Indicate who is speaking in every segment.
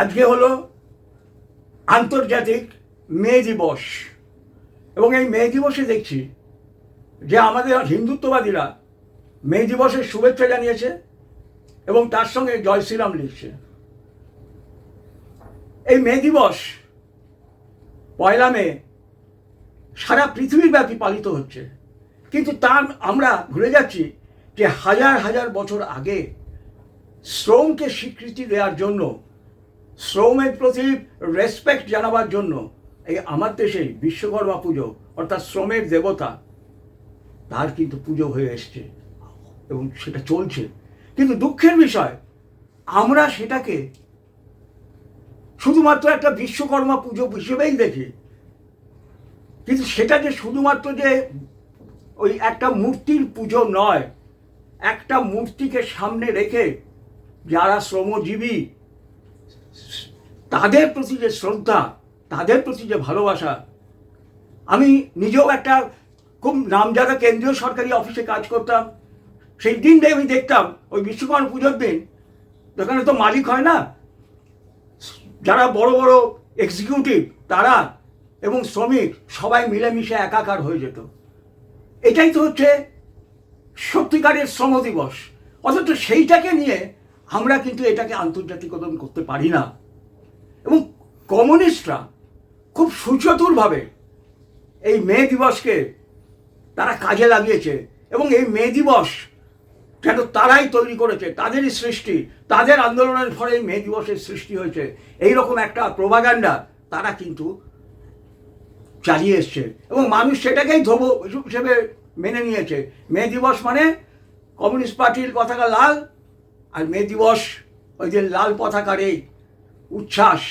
Speaker 1: আজকে হলো আন্তর্জাতিক মে দিবস। এবং এই মে দিবসে দেখছি যে আমাদের হিন্দুত্ববাদীরা মে দিবসের শুভেচ্ছা জানিয়েছে এবং তার সঙ্গে জয় শ্রীরাম লিখছে। এই মে দিবস পয়লা মে সারা পৃথিবীর ব্যাপী পালিত হচ্ছে। কিন্তু তার আমরা ভুলে যাচ্ছি যে হাজার হাজার বছর আগে শ্রমকে স্বীকৃতি দেওয়ার জন্য শ্রমের প্রতি রেসপেক্ট জানাবার জন্য এই আমার দেশে বিশ্বকর্মা পুজো, অর্থাৎ শ্রমের দেবতা, তার কিন্তু পুজো হয়ে এসছে এবং সেটা চলছে। কিন্তু দুঃখের বিষয়, আমরা সেটাকে শুধুমাত্র একটা বিশ্বকর্মা পুজো হিসেবেই দেখি। কিন্তু সেটা যে শুধুমাত্র যে ওই একটা মূর্তির পুজো নয়, একটা মূর্তিকে সামনে রেখে যারা শ্রমজীবী তাদের প্রতি যে শ্রদ্ধা, তাদের প্রতি যে ভালোবাসা, আমি নিজেও একটা খুব নামজাদা কেন্দ্রীয় সরকারি অফিসে কাজ করতাম। সেই দিন আমি দেখতাম, ওই বিশ্বকর্মা পুজোর দিন যেখানে তো মালিক হয় না। যারা বড় বড় এক্সিকিউটিভ তারা এবং শ্রমিক, সবাই মিলেমিশে একাকার হয়ে যেত। এটাই তো হচ্ছে সত্যিকারের শ্রম দিবস। অথচ সেইটাকে নিয়ে আমরা কিন্তু এটাকে আন্তর্জাতিকরণ করতে পারি না। এবং কমিউনিস্টরা খুব সুচতুরভাবে এই মে দিবসকে তারা কাজে লাগিয়েছে এবং এই মে দিবস যেন তারাই তৈরি করেছে, তাদেরই সৃষ্টি, তাদের আন্দোলনের ফলে মে দিবসের সৃষ্টি হয়েছে। এই রকম একটা প্রভাগান্ডা তারা কিন্তু চালিয়ে এসছে। এবং মানুষ সেটাকেই ধোবো হিসেবে মেনে নিয়েছে। মে দিবস মানে কমিউনিস্ট পার্টির কথাটা লাল আর মে দিবস ওই যে লাল পতাকার এই উচ্ছ্বাস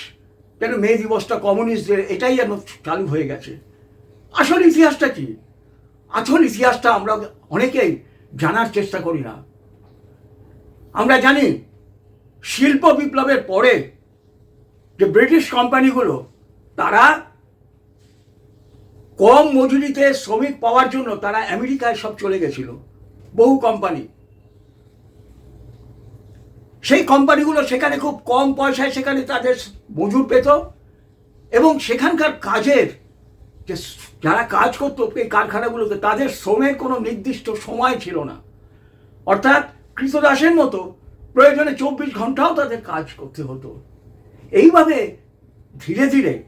Speaker 1: যেন মে দিবসটা কমিউনিস্টদের, এটাই যেন চালু হয়ে গেছে। আসল ইতিহাসটা কি? আসল ইতিহাসটা আমরা অনেকেই জানার চেষ্টা করি না। আমরা জানি শিল্প বিপ্লবের পরে যে ব্রিটিশ কোম্পানিগুলো, তারা কম মজুরিতে শ্রমিক পাওয়ার জন্য তারা আমেরিকায় সব চলে গেছিল। বহু কোম্পানি। সেই কোম্পানিগুলো সেখানে খুব কম পয়সায় সেখানে তাদের মজুর পেত এবং সেখানকার কাজের যে যারা কাজ করতো এই কারখানাগুলোতে তাদের শ্রমের কোনো নির্দিষ্ট সময় ছিল না। অর্থাৎ কৃতদাসের মতো প্রয়োজনে চব্বিশ ঘন্টাও তাদের কাজ করতে হতো। এইভাবে ধীরে ধীরে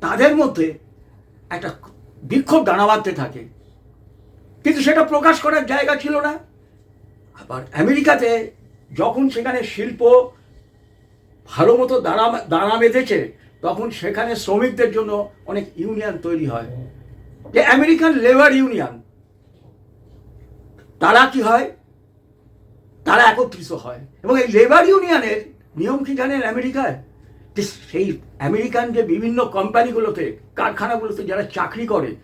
Speaker 1: তাদের মধ্যে একটা বিক্ষোভ দানা বাঁধতে থাকে। কিন্তু সেটা প্রকাশ করার জায়গা ছিল না। আবার আমেরিকাতে যখন সেখানে শিল্প ভালো মতো দাঁড়া দাঁড়া বেঁধেছে, তখন সেখানে শ্রমিকদের জন্য অনেক ইউনিয়ন তৈরি হয়। যে আমেরিকান লেবার ইউনিয়ন, তারা কি হয়? তারা একত্রিত হয়। এবং এই লেবার ইউনিয়নের নিয়ম কি জানেন আমেরিকায়? যে সেই আমেরিকান যে বিভিন্ন কোম্পানিগুলোতে, কারখানাগুলোতে যারা চাকরি করে,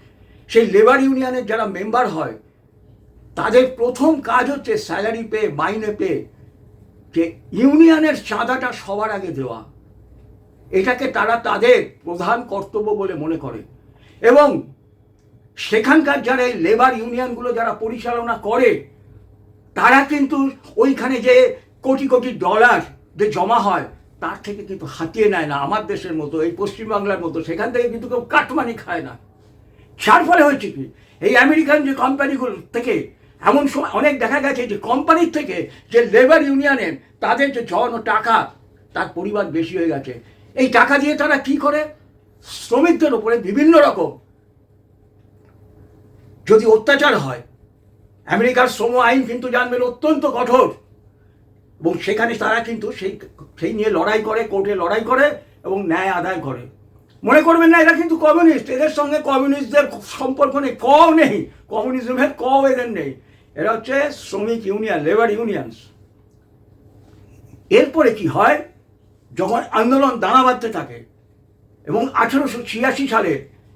Speaker 1: সেই লেবার ইউনিয়নের যারা মেম্বার হয়, তাদের প্রথম কাজ হচ্ছে স্যালারি পে মাইনে পে যে ইউনিয়নের চাঁদাটা সবার আগে দেওয়া, এটাকে তারা তাদের প্রধান কর্তব্য বলে মনে করে। এবং সেখানকার যারা এই লেবার ইউনিয়নগুলো যারা পরিচালনা করে, তারা কিন্তু ওইখানে যে কোটি কোটি ডলার যে জমা হয়, তার থেকে কিন্তু হাতিয়ে নেয় না আমার দেশের মতো, এই পশ্চিমবাংলার মতো। সেখান থেকে কিন্তু কেউ কাটমানি খায় না। যার ফলে হয়েছে কি, এই আমেরিকান যে কোম্পানিগুলো থেকে এমন সময় অনেক দেখা গেছে যে কোম্পানির থেকে যে লেবার ইউনিয়নের তাদের যে জন টাকা, তার পরিমাণ বেশি হয়ে গেছে। এই টাকা দিয়ে তারা কি করে? শ্রমিকদের উপরে বিভিন্ন রকম যদি অত্যাচার হয়, আমেরিকার শ্রম আইন কিন্তু জানবেন অত্যন্ত কঠোর। এবং সেখানে তারা কিন্তু সেই সেই নিয়ে লড়াই করে কোর্টে লড়াই করে এবং ন্যায় আদায় করে। মনে করবেন না, এরা কিন্তু কমিউনিস্ট এদের সঙ্গে কমিউনিস্টদের সম্পর্ক নেই ক নেই। কমিউনিজমের ক এদের নেই। এরা হচ্ছে শ্রমিক ইউনিয়ন লেবার ইউনিয়নস এরপরে কি হয়? যখন আন্দোলন দানা বাঁধতে থাকে এবং আঠেরোশো ছিয়াশি সালে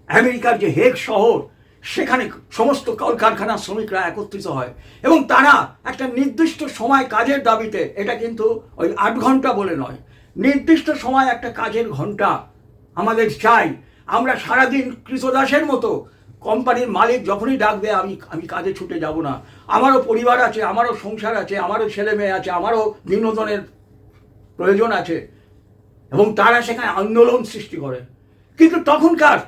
Speaker 1: আমেরিকার যে হেগ শহর, সেখানে সমস্ত কলকারখানা শ্রমিকরা একত্রিত হয় এবং তারা একটা নির্দিষ্ট সময় কাজের দাবিতে, এটা কিন্তু ওই আট ঘণ্টা বলে নয়, নির্দিষ্ট সময় একটা কাজের ঘণ্টা আমাদের চাই। আমরা সারাদিন কৃতদাসের মতো কোম্পানির মালিক যখনই ডাকবে, আমি আমি কাজে ছুটে যাব না। আমারও পরিবার আছে, আমারও সংসার আছে, আমারও ছেলে মেয়ে আছে, আমারও বিনোদনের প্রয়োজন আছে। এবং তারা সেখানে আন্দোলন সৃষ্টি করে। কিন্তু তখনকার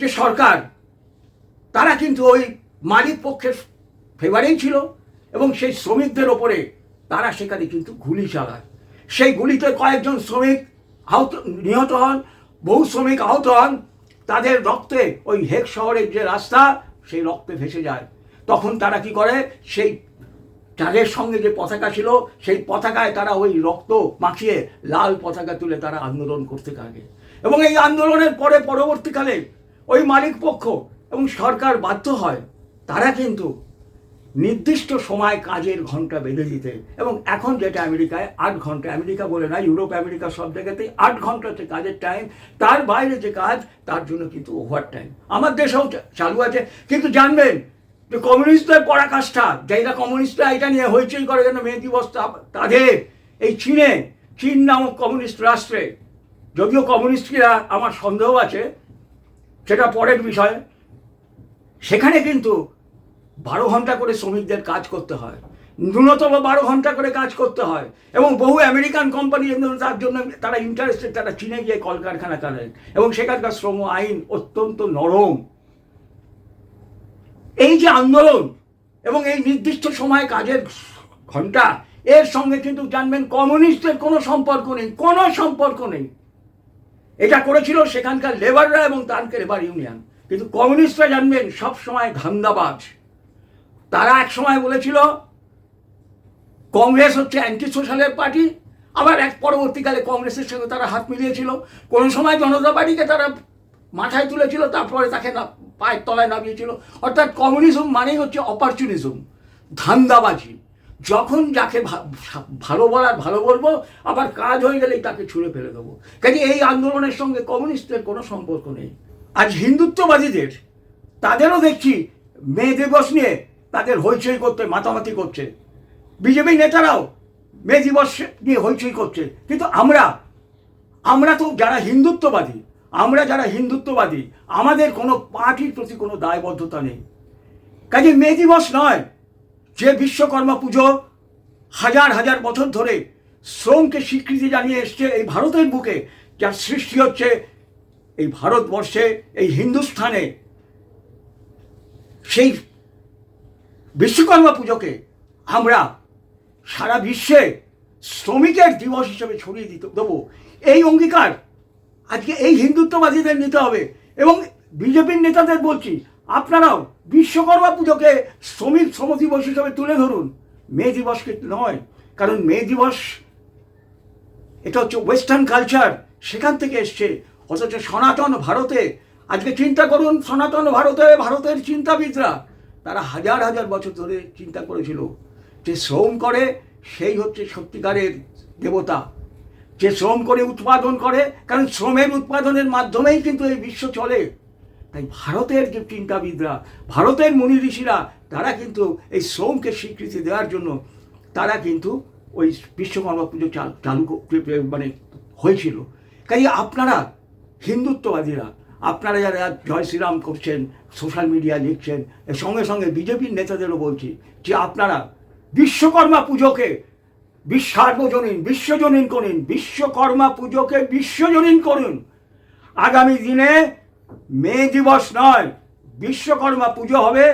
Speaker 1: যে সরকার, তারা কিন্তু ওই মালিক পক্ষের ফেভারেই ছিল এবং সেই শ্রমিকদের ওপরে তারা সেখানে কিন্তু গুলি চালায়। সেই গুলিতে কয়েকজন শ্রমিক আহত, নিহত হন, বহু শ্রমিক আহত হন তাদের রক্তে ওই হেক শহরের যে রাস্তা, সেই রক্তে ভেসে যায়। তখন তারা কি করে? সেই তাদের সঙ্গে যে পতাকা ছিল, সেই পতাকায় তারা ওই রক্ত মাখিয়ে লাল পতাকা তুলে তারা আন্দোলন করতে থাকে। এবং এই আন্দোলনের পরে পরবর্তীকালে ওই মালিক পক্ষ এবং সরকার বাধ্য হয়। তারা কিন্তু নির্দিষ্ট সময় কাজের ঘণ্টা বেঁধে দিতে। এবং এখন যেটা আমেরিকায় আট ঘণ্টা, আমেরিকা বলে না, ইউরোপ, আমেরিকা সব জায়গাতেই আট ঘণ্টা হচ্ছে কাজের টাইম তার বাইরে যে কাজ, তার জন্য কিন্তু ওভার টাইম আমার দেশেও চালু আছে। কিন্তু জানবেন, যে কমিউনিস্টদের পরাকাষ্ঠা যাইরা কমিউনিস্টরা এটা নিয়ে হইচই করে যেন মে দিবস তাদের, এই চীনে, চীন নামক কমিউনিস্ট রাষ্ট্রে। যদিও কমিউনিস্টরা, আমার সন্দেহ আছে, সেটা পরের বিষয়। সেখানে কিন্তু বারো ঘণ্টা করে শ্রমিকদের কাজ করতে হয়। ন্যূনতম বারো ঘণ্টা করে কাজ করতে হয়। এবং বহু আমেরিকান কোম্পানি তার জন্য তারা ইন্টারেস্টেড তারা চীনে গিয়ে কলকারখানা চালায়। এবং সেখানকার শ্রম আইন অত্যন্ত নরম। এই যে আন্দোলন এবং এই নির্দিষ্ট সময়ে কাজের ঘণ্টা এর সঙ্গে কিন্তু জানবেন কমিউনিস্টের কোনো সম্পর্ক নেই, কোনো সম্পর্ক নেই। এটা করেছিল সেখানকার লেবাররা এবং তারকে লেবার ইউনিয়ন কিন্তু কমিউনিস্টরা জানবেন সব সময় ধান্দাবাজ। তারা এক সময় বলেছিল, কংগ্রেস হচ্ছে অ্যান্টি সোশ্যালের পার্টি। আবার এক পরবর্তীকালে কংগ্রেসের সঙ্গে তারা হাত মিলিয়েছিল। কোন সময় জনতা পার্টিকে তারা মাথায় তুলেছিল, তারপরে তাকে পায়ের তলায় নামিয়েছিল। অর্থাৎ কমিউনিজম মানেই হচ্ছে অপরচুনিজম ধান্দাবাজি। যখন যাকে ভালো বলার, ভালো বলব, আবার কাজ হয়ে গেলেই তাকে ছুঁড়ে ফেলে দেবো। কাজে এই আন্দোলনের সঙ্গে কমিউনিস্টদের কোনো সম্পর্ক নেই। আজ হিন্দুত্ববাদীদের, তাদেরও দেখছি মেয়ে দিবস নিয়ে তাদের হইচই করতে, মাতামাতি করছে। বিজেপি নেতারাও মে দিবস নিয়ে হইচই করছে। কিন্তু আমরা আমরা তো যারা হিন্দুত্ববাদী, আমরা যারা হিন্দুত্ববাদী, আমাদের কোনো পার্টির প্রতি কোনো দায়বদ্ধতা নেই। কাজে মে দিবস নয়, যে বিশ্বকর্মা পুজো হাজার হাজার বছর ধরে শ্রমকে স্বীকৃতি জানিয়ে এসছে এই ভারতের বুকে, যার সৃষ্টি হচ্ছে এই ভারতবর্ষে, এই হিন্দুস্থানে, সেই বিশ্বকর্মা পুজোকে আমরা সারা বিশ্বে শ্রমিকের দিবস হিসেবে ছড়িয়ে দিতে দেবো। এই অঙ্গীকার আজকে এই হিন্দুত্ববাদীদের নিতে হবে এবং বিজেপির নেতাদের বলছি, আপনারাও বিশ্বকর্মা পুজোকে শ্রমিক শ্রম দিবস হিসেবে তুলে ধরুন। মে দিবসকে নয়, কারণ মে দিবস এটা হচ্ছে ওয়েস্টার্ন কালচার সেখান থেকে এসছে, অথচ সনাতন ভারতে। আজকে চিন্তা করুন, সনাতন ভারতে, ভারতের চিন্তাবিদরা তারা হাজার হাজার বছর ধরে চিন্তা করেছিল যে শ্রম করে সেই হচ্ছে সত্যিকারের দেবতা। যে শ্রম করে উৎপাদন করে, কারণ শ্রমের উৎপাদনের মাধ্যমেই কিন্তু এই বিশ্ব চলে। তাই ভারতের যে চিন্তাবিদরা, ভারতের মুনি ঋষিরা, তারা কিন্তু এই শ্রমকে স্বীকৃতি দেওয়ার জন্য তারা কিন্তু ওই বিশ্বকর্মা পুজো চাল- মানে হয়েছিল। কাজে আপনারা হিন্দুত্ববাদীরা আপনারা যারা জয় শ্রীরাম করছেন সোশ্যাল মিডিয়া লিখছেন সঙ্গে সঙ্গে বিজেপির নেতাদেরও বলছি যে আপনারা বিশ্বকর্মা পুজোকে বিশ্বার্বজনীন বিশ্বজনীন করুন, বিশ্বকর্মা পুজোকে বিশ্বজনীন করুন। আগামী দিনে মে দিবস নয়, বিশ্বকর্মা পুজো হবে,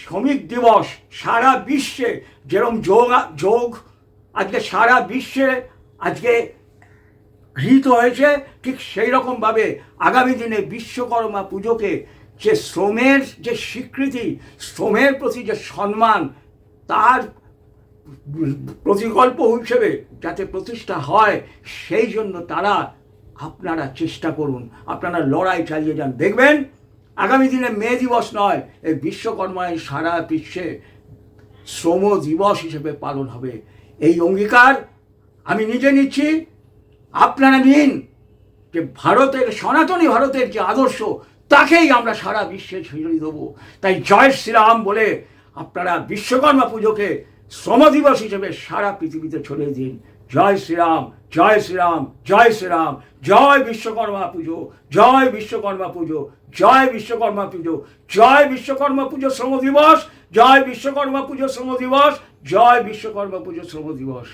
Speaker 1: শ্রমিক দিবস সারা বিশ্বে। যেরকম যোগ যোগ, আজকে সারা বিশ্বে, আজকে গৃহীত হয়েছে ঠিক সেই রকমভাবে আগামী দিনে বিশ্বকর্মা পুজোকে যে শ্রমের যে স্বীকৃতি, শ্রমের প্রতি যে সম্মান, তার প্রতিকল্প হিসেবে যাতে প্রতিষ্ঠা হয়, সেই জন্য তারা আপনারা চেষ্টা করুন, আপনারা লড়াই চালিয়ে যান। দেখবেন, আগামী দিনে মে দিবস নয়, এই বিশ্বকর্মায় সারা বিশ্বে শ্রম দিবস হিসেবে পালন হবে। এই অঙ্গীকার আমি নিজে নিচ্ছি আপনারা নিন যে ভারতের, সনাতনী ভারতের যে আদর্শ, তাকেই আমরা সারা বিশ্বে ছড়িয়ে দেবো। তাই জয় শ্রীরাম বলে আপনারা বিশ্বকর্মা পুজোকে শ্রম দিবস হিসেবে সারা পৃথিবীতে ছড়িয়ে দিন। জয় শ্রীরাম জয় শ্রীরাম জয় শ্রীরাম, জয় বিশ্বকর্মা পুজো, জয় বিশ্বকর্মা পুজো, জয় বিশ্বকর্মা পুজো, জয় বিশ্বকর্মা পুজো শ্রম দিবস জয় বিশ্বকর্মা পুজো শ্রম দিবস জয় বিশ্বকর্মা পুজো শ্রম দিবস